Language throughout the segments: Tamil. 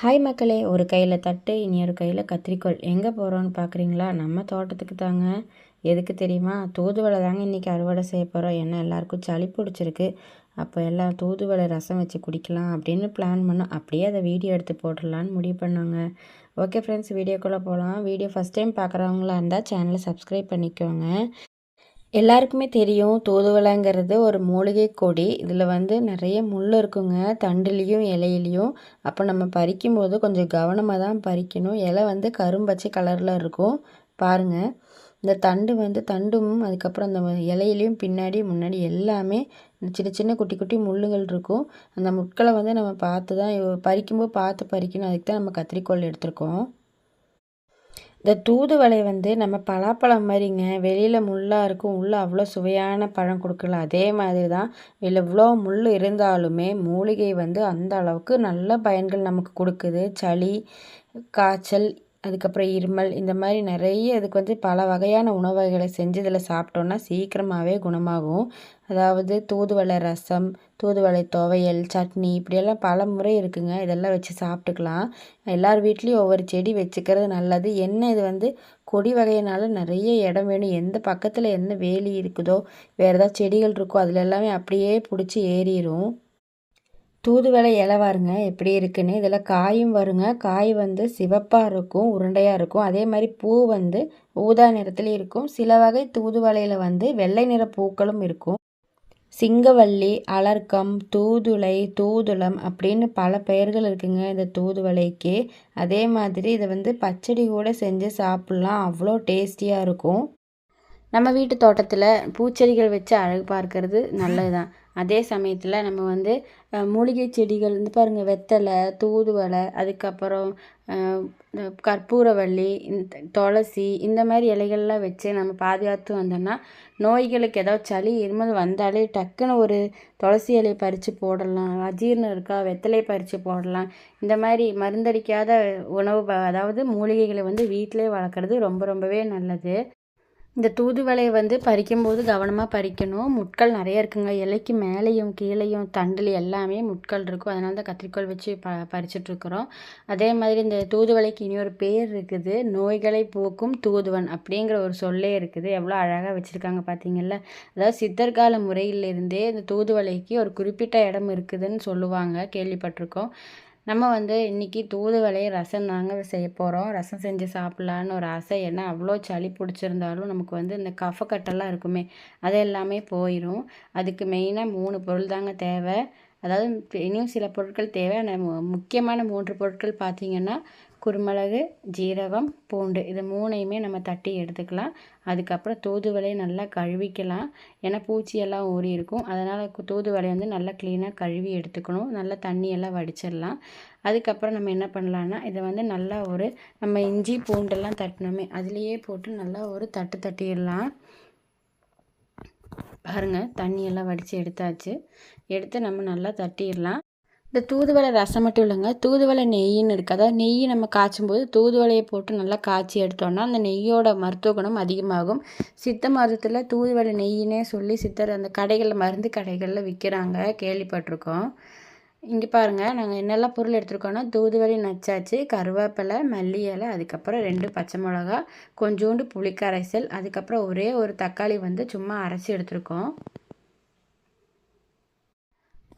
ஹாய் மக்களே ஒரு கையில் தட்டு இனி ஒரு கையில் கத்திரிக்கோள். எங்கே போகிறோன்னு பார்க்குறீங்களா நம்ம தோட்டத்துக்கு தாங்க. எதுக்கு தெரியுமா? தூதுவளை தாங்க இன்றைக்கி அறுவடை செய்ய போகிறோம் ஏன்னா எல்லாருக்கும் சளி பிடிச்சிருக்கு. அப்போ எல்லாம் தூதுவளை ரசம் வச்சு குடிக்கலாம் அப்படின்னு பிளான் பண்ணோம். அப்படியே அதை வீடியோ எடுத்து போட்டுடலான்னு முடிவு பண்ணாங்க. ஓகே ஃப்ரெண்ட்ஸ் வீடியோக்குள்ளே போகலாம் வீடியோ ஃபஸ்ட் டைம் பார்க்குறவங்களா இருந்தால் சேனலை சப்ஸ்கிரைப் பண்ணிக்கோங்க. எல்லாருக்குமே தெரியும் தூதுவளைங்கிறது ஒரு மூலிகை கொடி. இதில் வந்து நிறைய முள் இருக்குங்க. தண்டுலேயும் இலையிலையும். அப்போ நம்ம பறிக்கும்போது கொஞ்சம் கவனமாக தான் பறிக்கணும். இலை வந்து கரும்பச்சை கலரில் இருக்கும். பாருங்கள் இந்த தண்டு வந்து தண்டும் அதுக்கப்புறம் அந்த இலையிலையும் பின்னாடி முன்னாடி எல்லாமே சின்ன சின்ன குட்டி குட்டி முள்ளுகள் இருக்கும். அந்த முட்களை வந்து நம்ம பார்த்து தான் பறிக்கும்போது பார்த்து பறிக்கணும். அதுக்கு தான் நம்ம கத்திரிக்கோள் எடுத்திருக்கோம். இந்த தூதுவளை வந்து நம்ம பலாப்பழம் மாதிரிங்க வெளியில் முள்ளாக இருக்கும் உள்ளே அவ்வளோ சுவையான பழம் கொடுக்கல. அதே மாதிரி தான் இதில் இவ்வளோ முள் இருந்தாலுமே மூலிகை வந்து அந்த அளவுக்கு நல்ல பயன்கள் நமக்கு கொடுக்குது. சளி காய்ச்சல் அதுக்கப்புறம் இருமல் இந்த மாதிரி நிறைய இதுக்கு வந்து பல வகையான உணவுகளை செஞ்சு இதில் சாப்பிட்டோன்னா சீக்கிரமாகவே குணமாகும். அதாவது தூதுவளை ரசம் தூதுவளை துவையல் சட்னி இப்படியெல்லாம் பல முறை இருக்குங்க. இதெல்லாம் வச்சு சாப்பிட்டுக்கலாம். எல்லார் வீட்லேயும் ஒவ்வொரு செடி வச்சுக்கிறது நல்லது. என்ன இது வந்து கொடி வகையினால நிறைய இடம் வேணும். எந்த பக்கத்தில் என்ன வேலி இருக்குதோ வேறு ஏதாவது செடிகள் இருக்கோ அதில் எல்லாமே அப்படியே பிடிச்சி ஏறிடும் தூதுவளை இலை பாருங்க எப்படி இருக்குன்னு. இதில் காயும் வருங்க. காய் வந்து சிவப்பாக இருக்கும் உருண்டையாக இருக்கும். அதே மாதிரி பூ வந்து ஊதா நிறத்துலேயும் இருக்கும். சில வகை தூதுவளையில் வந்து வெள்ளை நிற பூக்களும் இருக்கும். சிங்கவள்ளி அலர்க்கம் தூதுளை தூதுளம் அப்படின்னு பல பெயர்கள் இருக்குங்க இந்த தூதுவளைக்கு. அதே மாதிரி இதை வந்து பச்சடி கூட செஞ்சு சாப்பிட்லாம். அவ்வளோ டேஸ்டியாக இருக்கும். நம்ம வீட்டு தோட்டத்தில் பூச்செடிகள் வச்சு அழகு பார்க்கறது நல்லது தான் அதே சமயத்தில் நம்ம வந்து மூலிகை செடிகள் வந்து பாருங்கள் வெத்தலை தூதுவளை அதுக்கப்புறம் கற்பூரவள்ளி துளசி இந்த மாதிரி இலைகள்லாம் வச்சு நம்ம பாதுகாத்து வந்தோம்னா நோய்களுக்கு ஏதாவது சளி இருமல் வந்தாலே டக்குன்னு ஒரு துளசி இலையை பறித்து போடலாம் அஜீர்ணம் இருக்கா வெத்தலை பறித்து போடலாம். இந்த மாதிரி மருந்தடிக்காத உணவு அதாவது மூலிகைகளை வந்து வீட்டிலே வளர்க்குறது ரொம்ப ரொம்பவே நல்லது. இந்த தூதுவளையை வந்து பறிக்கும்போது கவனமாக பறிக்கணும். முட்கள் நிறைய இருக்குங்க. இலைக்கு மேலேயும் கீழேயும் தண்டில் எல்லாமே முட்கள் இருக்கும். அதனால தான் கத்திரிக்கோள் வச்சு ப பறிச்சிட்ருக்குறோம் அதே மாதிரி இந்த தூதுவளைக்கு இனி ஒரு பேர் இருக்குது. நோய்களை போக்கும் தூதுவன் அப்படிங்கிற ஒரு சொல்லே இருக்குது. எவ்வளோ அழகாக வச்சுருக்காங்க பார்த்தீங்கல்ல அதாவது சித்தர்கால முறையிலிருந்தே இந்த தூதுவளைக்கு ஒரு குறிப்பிட்ட இடம் இருக்குதுன்னு சொல்லுவாங்க. கேள்விப்பட்டிருக்கோம். நம்ம வந்து இன்றைக்கி தூதுவளை ரசம் தாங்க செய்ய போகிறோம் ரசம் செஞ்சு சாப்பிட்லான்னு ஒரு ஆசை. ஏன்னா அவ்வளோ சளி பிடிச்சிருந்தாலும் நமக்கு வந்து இந்த கஃபக்கட்டெல்லாம் இருக்குமே அது எல்லாமே போயிடும் அதுக்கு மெயினாக மூணு பொருள் தாங்க தேவை. அதாவது இனியும் சில பொருட்கள் தேவை. முக்கியமான மூன்று பொருட்கள் பார்த்திங்கன்னா குருமிளகு ஜீரகம் பூண்டு இது மூணையுமே நம்ம தட்டி எடுத்துக்கலாம். அதுக்கப்புறம் தூதுவளையை நல்லா கழுவிக்கலாம். ஏன்னா பூச்சியெல்லாம் ஊறி இருக்கும். அதனால் தூதுவளையை வந்து நல்லா க்ளீனாக கழுவி எடுத்துக்கணும். நல்லா தண்ணியெல்லாம் வடிச்சிடலாம். அதுக்கப்புறம் நம்ம என்ன பண்ணலான்னா இதை வந்து நல்லா ஒரு நம்ம இஞ்சி பூண்டெல்லாம் தட்டினோமே அதுலேயே போட்டு நல்லா ஒரு தட்டு தட்டிடலாம். பாருங்கள் தண்ணியெல்லாம் வடித்து எடுத்தாச்சு. எடுத்து நம்ம நல்லா தட்டிடலாம். இந்த தூதுவளை ரசம் மட்டும் இல்லைங்க. தூதுவளை நெய்யின்னு இருக்குது அதாவது நெய் நம்ம காய்ச்சும் போது தூதுவளையை போட்டு நல்லா காய்ச்சி எடுத்தோம்னா அந்த நெய்யோட மருத்துவ குணம் அதிகமாகும். சித்த மருத்துவத்தில் தூதுவளை நெய்யினே சொல்லி சித்தர் அந்த கடைகளில் மருந்து கடைகளில் விற்கிறாங்க கேள்விப்பட்டிருக்கோம். இங்கே பாருங்கள் நாங்கள் என்னெல்லாம் பொருள் எடுத்துருக்கோன்னா தூதுவளை நச்சாச்சு கருவேப்பிலை மல்லி இலை அதுக்கப்புறம் ரெண்டு பச்சை மிளகா கொஞ்சோண்டு புளிக்கரைசல் அதுக்கப்புறம் ஒரே ஒரு தக்காளி வந்து சும்மா அரைச்சி எடுத்துருக்கோம்.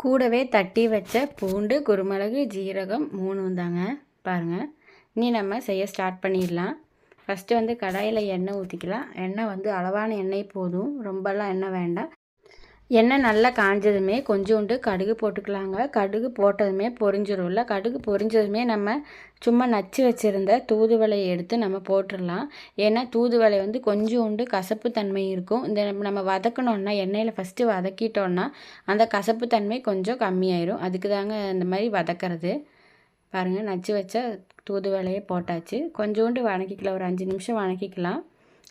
கூடவே தட்டி வச்ச பூண்டு குருமிளகு ஜீரகம் மூணும் தாங்க. பாருங்கள் இனி நம்ம செய்ய ஸ்டார்ட் பண்ணிடலாம். ஃபஸ்ட்டு வந்து கடாயில் எண்ணெய் ஊற்றிக்கலாம் எண்ணெய் வந்து அளவான எண்ணெய் போதும். ரொம்பலாம் எண்ணெய் வேண்டாம். எண்ணெய் நல்லா காஞ்சதுமே கொஞ்சோண்டு கடுகு போட்டுக்கலாங்க. கடுகு போட்டதுமே பொரிஞ்சிடும்ல கடுகு பொரிஞ்சதுமே நம்ம சும்மா நச்சு வச்சுருந்த தூதுவளையை எடுத்து நம்ம போட்டுடலாம். ஏன்னா தூதுவளை வந்து கொஞ்சோண்டு கசப்பு தன்மை இருக்கும். இந்த நம்ம வதக்கணுன்னா எண்ணெயில் ஃபஸ்ட்டு வதக்கிட்டோன்னா அந்த கசப்பு தன்மை கொஞ்சம் கம்மியாயிரும். அதுக்கு தாங்க இந்த மாதிரி வதக்கிறது. பாருங்கள் நச்சு வச்ச தூதுவளையை போட்டாச்சு. கொஞ்சோண்டு வணக்கிக்கலாம். ஒரு அஞ்சு நிமிஷம் வணக்கிக்கலாம்.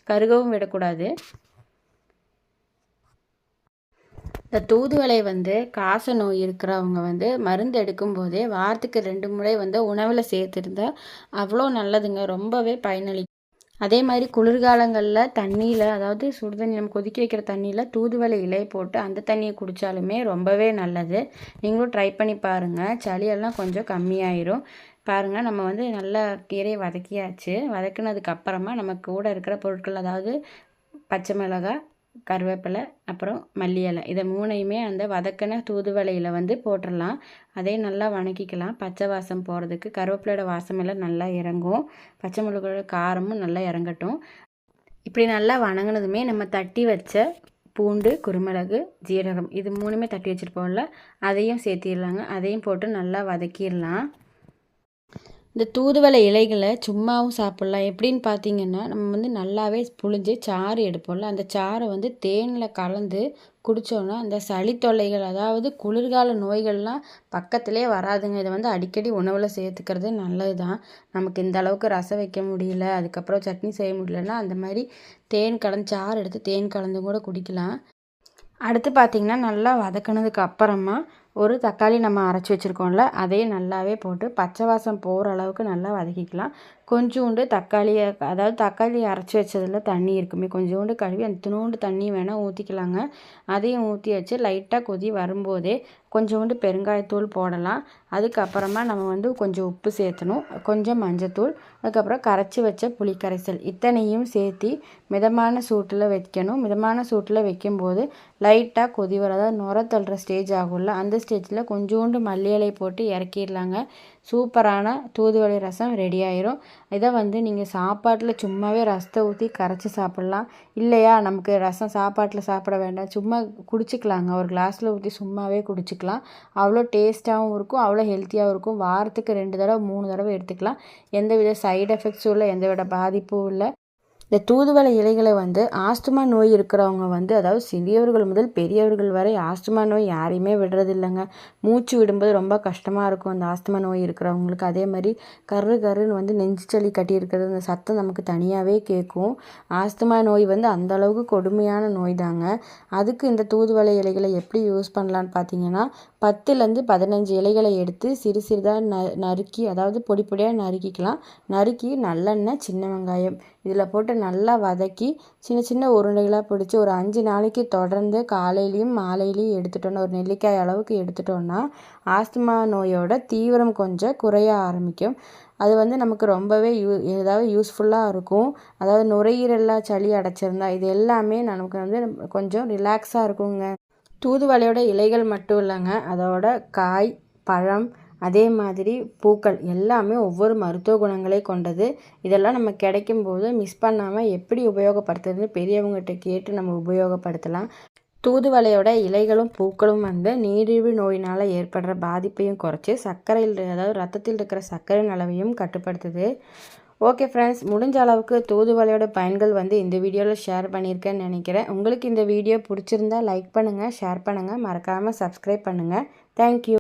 கருகவும் விடக்கூடாது. இந்த தூதுவளை வந்து காச நோய் இருக்கிறவங்க வந்து மருந்து எடுக்கும்போதே வாரத்துக்கு ரெண்டு முறை வந்து உணவில் சேர்த்துருந்தா அவ்வளோ நல்லதுங்க. ரொம்பவே பயனளி அதே மாதிரி குளிர்காலங்களில் தண்ணியில் அதாவது சுடு தண்ணி நம்ம கொதிக்க வைக்கிற தண்ணியில் தூதுவளை இலை போட்டு அந்த தண்ணியை குடித்தாலுமே ரொம்பவே நல்லது. நீங்களும் ட்ரை பண்ணி பாருங்கள் சளியெல்லாம் கொஞ்சம் கம்மியாயிரும். பாருங்கள் நம்ம வந்து நல்லா கீரையை வதக்கியாச்சு. வதக்குனதுக்கப்புறமா நம்ம கூட இருக்கிற பொருட்கள் அதாவது பச்சை மிளகாய் கருவேப்பிலை அப்புறம் மல்லி இலை. இதை மூணையுமே அந்த வதக்கின தூதுவலையில் வந்து போட்டுடலாம் அதையும் நல்லா வணக்கிக்கலாம். பச்சை வாசம் போகிறதுக்கு கருவேப்பிலையோட வாசமெல்லாம் நல்லா இறங்கும். பச்சை மிளகோட காரமும் நல்லா இறங்கட்டும். இப்படி நல்லா வணங்கினதுமே நம்ம தட்டி வச்ச பூண்டு குருமிளகு ஜீரகம் இது மூணுமே தட்டி வச்சுருப்போம்ல அதையும் சேர்த்திடலாங்க. அதையும் போட்டு நல்லா வதக்கிடலாம். இந்த தூதுவளை இலைகளை சும்மாவும் சாப்பிட்லாம். எப்படின்னு பார்த்தீங்கன்னா நம்ம வந்து நல்லாவே புழிஞ்சு சாறு எடுப்போம்ல. அந்த சாறை வந்து தேனில் கலந்து குடித்தோன்னா அந்த சளி தொல்லைகள் அதாவது குளிர்கால நோய்கள்லாம் பக்கத்திலே வராதுங்க. இதை வந்து அடிக்கடி உணவில் சேர்த்துக்கிறது நல்லது தான் நமக்கு இந்த அளவுக்கு ரசம் வைக்க முடியல அதுக்கப்புறம் சட்னி செய்ய முடியலன்னா அந்த மாதிரி தேன் கலந்து சாறு எடுத்து தேன் கலந்து கூட குடிக்கலாம். அடுத்து பார்த்திங்கன்னா நல்லா வதக்கினதுக்கு அப்புறமா ஒரு தக்காளி நம்ம அரைச்சி வச்சுருக்கோம்ல அதையும் நல்லாவே போட்டு பச்சை வாசம் போகிற அளவுக்கு நல்லா வதக்கிக்கலாம். கொஞ்சோண்டு தக்காளியை அதாவது தக்காளி அரைச்சி வச்சதில் தண்ணி இருக்குமே கொஞ்சோண்டு கழுவி அந்த துணோண்டு தண்ணி வேணால் ஊற்றிக்கலாங்க அதையும் ஊற்றி வச்சு லைட்டாக கொதி வரும்போதே கொஞ்சோண்டு பெருங்காயத்தூள் போடலாம். அதுக்கப்புறமா நம்ம வந்து கொஞ்சம் உப்பு சேர்த்தணும் கொஞ்சம் மஞ்சத்தூள் அதுக்கப்புறம் கரைச்சி வச்ச புளிக்கரைசல் இத்தனையும் சேர்த்தி மிதமான சூட்டில் வைக்கணும். மிதமான சூட்டில் வைக்கும்போது லைட்டாக கொதி வர அதாவது நுர தள்ளுற ஸ்டேஜ் ஆகும்ல அந்த ஸ்டேஜில் கொஞ்சோண்டு மல்லி இலை போட்டு இறக்கிடலாங்க. சூப்பரான தூதுவளை ரசம் ரெடி ஆயிரும். இதை வந்து நீங்கள் சாப்பாட்டில் சும்மாவே ரசத்தை ஊற்றி கரைச்சி சாப்பிட்லாம். இல்லையா? நமக்கு ரசம் சாப்பாட்டில் சாப்பிட வேண்டாம். சும்மா குடிச்சிக்கலாங்க. ஒரு கிளாஸில் ஊற்றி சும்மாவே குடிச்சிக்கலாம். அவ்வளோ டேஸ்ட்டாகவும் இருக்கும். அவ்வளோ ஹெல்த்தியாகவும் இருக்கும். வாரத்துக்கு ரெண்டு தடவை மூணு தடவை எடுத்துக்கலாம். எந்த வித சைடு எஃபெக்ட்ஸும் இல்லை எந்த வித பாதிப்பும் இல்லை. இந்த தூதுவளை இலைகளை வந்து ஆஸ்துமா நோய் இருக்கிறவங்க வந்து அதாவது சிறியவர்கள் முதல் பெரியவர்கள் வரை ஆஸ்துமா நோய் யாரையுமே விடுறது இல்லைங்க மூச்சு விடும்போது ரொம்ப கஷ்டமாக இருக்கும் அந்த ஆஸ்துமா நோய் இருக்கிறவங்களுக்கு. அதே மாதிரி கரு கருன்னு வந்து நெஞ்சு சளி கட்டி இருக்கிறது அந்த சத்தம் நமக்கு தனியாகவே கேட்கும். ஆஸ்துமா நோய் வந்து அந்த அளவுக்கு கொடுமையான நோய் தாங்க. அதுக்கு இந்த தூதுவளை இலைகளை எப்படி யூஸ் பண்ணலான்னு பார்த்தீங்கன்னா பத்துலேருந்து பதினஞ்சு இலைகளை எடுத்து சிறு சிறிதாக ந நறுக்கி அதாவது பொடி பொடியாக நறுக்கிக்கலாம். நறுக்கி நல்லெண்ணெய் சின்ன வெங்காயம் இதில் போட்டு நல்லா வதக்கி சின்ன சின்ன உருண்டைகளாக பிடிச்சி ஒரு அஞ்சு நாளைக்கு தொடர்ந்து காலையிலையும் மாலையிலையும் எடுத்துட்டோன்னா ஒரு நெல்லிக்காய் அளவுக்கு எடுத்துட்டோன்னா ஆஸ்துமா நோயோட தீவிரம் கொஞ்சம் குறைய ஆரம்பிக்கும். அது வந்து நமக்கு ரொம்பவே யூ ஏதாவது யூஸ்ஃபுல்லாக இருக்கும். அதாவது நுரையீரலாக சளி அடைச்சிருந்தா இது எல்லாமே நமக்கு வந்து கொஞ்சம் ரிலாக்ஸாக இருக்குங்க. தூதுவளையோட இலைகள் மட்டும் இல்லைங்க அதோட காய் பழம் அதே மாதிரி பூக்கள் எல்லாமே ஒவ்வொரு மருத்துவ குணங்களை கொண்டது. இதெல்லாம் நம்ம கிடைக்கும்போது மிஸ் பண்ணாமல் எப்படி உபயோகப்படுத்துறதுன்னு பெரியவங்ககிட்ட கேட்டு நம்ம உபயோகப்படுத்தலாம். தூதுவளையோட இலைகளும் பூக்களும் வந்து நீரிழிவு நோயினால் ஏற்படுற பாதிப்பையும் குறைச்சி சர்க்கரையில் அதாவது ரத்தத்தில் இருக்கிற சர்க்கரை அளவையும் கட்டுப்படுத்துது. ஓகே ஃப்ரெண்ட்ஸ் முடிஞ்ச அளவுக்கு தூதுவளையோட பயன்கள் வந்து இந்த வீடியோவில் ஷேர் பண்ணியிருக்கேன்னு நினைக்கிறேன். உங்களுக்கு இந்த வீடியோ பிடிச்சிருந்தா லைக் பண்ணுங்கள் ஷேர் பண்ணுங்கள் மறக்காமல் சப்ஸ்கிரைப் பண்ணுங்கள் தேங்க்யூ